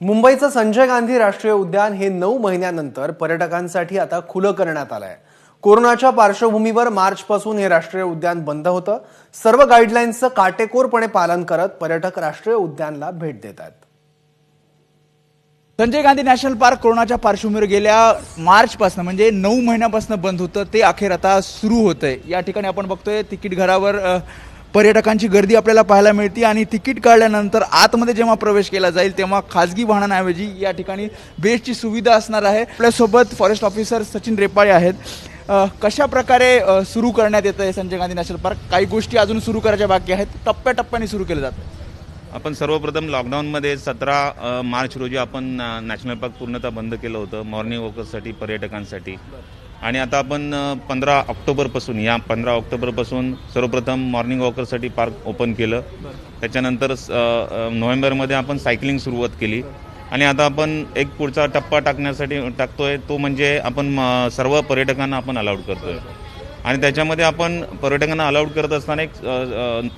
मुंबईचं संजय गांधी राष्ट्रीय उद्यान हे नऊ महिन्यानंतर पर्यटकांसाठी आता खुलं करण्यात आलं आहे कोरोनाच्या पार्श्वभूमीवर मार्चपासून हे राष्ट्रीय उद्यान बंद होतं. सर्व गाईडलाईन्सचं काटेकोरपणे पालन करत पर्यटक राष्ट्रीय उद्यानला भेट देत आहेत. संजय गांधी नॅशनल पार्क कोरोनाच्या पार्श्वभूमीवर गेल्या मार्चपासून म्हणजे नऊ महिन्यापासून बंद होतं ते अखेर आता सुरू होतंय. या ठिकाणी आपण बघतोय तिकीट घरावर पर्यटकांची गर्दी आपल्याला पाहायला मिळते आणि तिकीट काढल्यानंतर आतमध्ये जेव्हा प्रवेश केला जाईल तेव्हा खाजगी वाहनांऐवजी या ठिकाणी बेस्टची सुविधा असणार आहे. आपल्यासोबत फॉरेस्ट ऑफिसर सचिन रेपाळे आहेत. कशा प्रकारे सुरू करण्यात येतं आहे संजय गांधी नॅशनल पार्क? काही गोष्टी अजून सुरू करायच्या बाकी आहेत. टप्प्याटप्प्याने सुरू केलं जातं आपण सर्वप्रथम लॉकडाऊनमध्ये सतरा मार्च रोजी आपण नॅशनल पार्क पूर्णतः बंद केलं होतं मॉर्निंग वॉकर्ससाठी पर्यटकांसाठी. आणि आता आपण पंधरा ऑक्टोबरपासून या पंधरा ऑक्टोबरपासून सर्वप्रथम मॉर्निंग वॉकरसाठी पार्क ओपन केलं. त्याच्यानंतर स- नोव्हेंबरमध्ये आपण सायकलिंग सुरुवात केली. आणि आता आपण एक पुढचा टप्पा टाकण्यासाठी टाकतोय तो म्हणजे आपण म, सर्व पर्यटकांना आपण अलाउड करतोय. आणि त्याच्यामध्ये आपण पर्यटकांना अलाउड करत असताना एक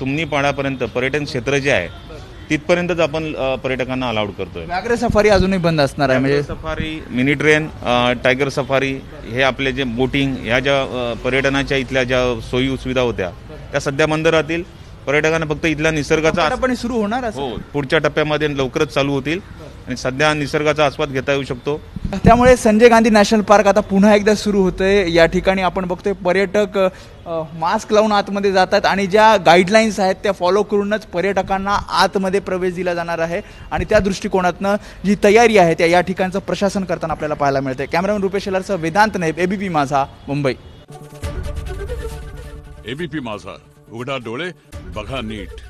तुमनी पाडापर्यंत पर्यटन क्षेत्र जे आहे तिथपर्यंतच आपण पर्यटकांना अलाउड करतोय. व्याघ्र सफारी अजूनही बंद असणार आहे म्हणजे? Safari mini train tiger safari हे आपले जे बोटिंग ह्या ज्या पर्यटनाच्या इथल्या ज्या सोयी सुविधा होत्या त्या सध्या बंद राहतील. पर्यटकांना फक्त इथल्या निसर्गाचा पण सुरू होणार हो पुढच्या टप्प्यामध्ये लवकरच चालू होतील. आणि सध्या निसर्गाचा आस्वाद घेता येऊ शकतो. त्यामुळे संजय गांधी नॅशनल पार्क आता पुन्हा एकदा सुरू होतंय. या ठिकाणी आपण बघतोय पर्यटक मास्क लावून आतमध्ये जातात आणि ज्या गाईडलाईन्स आहेत त्या फॉलो करूनच पर्यटकांना आतमध्ये प्रवेश दिला जाणार आहे. आणि त्या दृष्टिकोनातनं जी तयारी आहे त्या या ठिकाणचं प्रशासन करताना आपल्याला पाहायला मिळते कॅमेरामॅन रुपेश शेलारसह वेदांत नाईब एबीपी माझा मुंबई. एबीपी माझा. उघडा डोळे बघा नीट.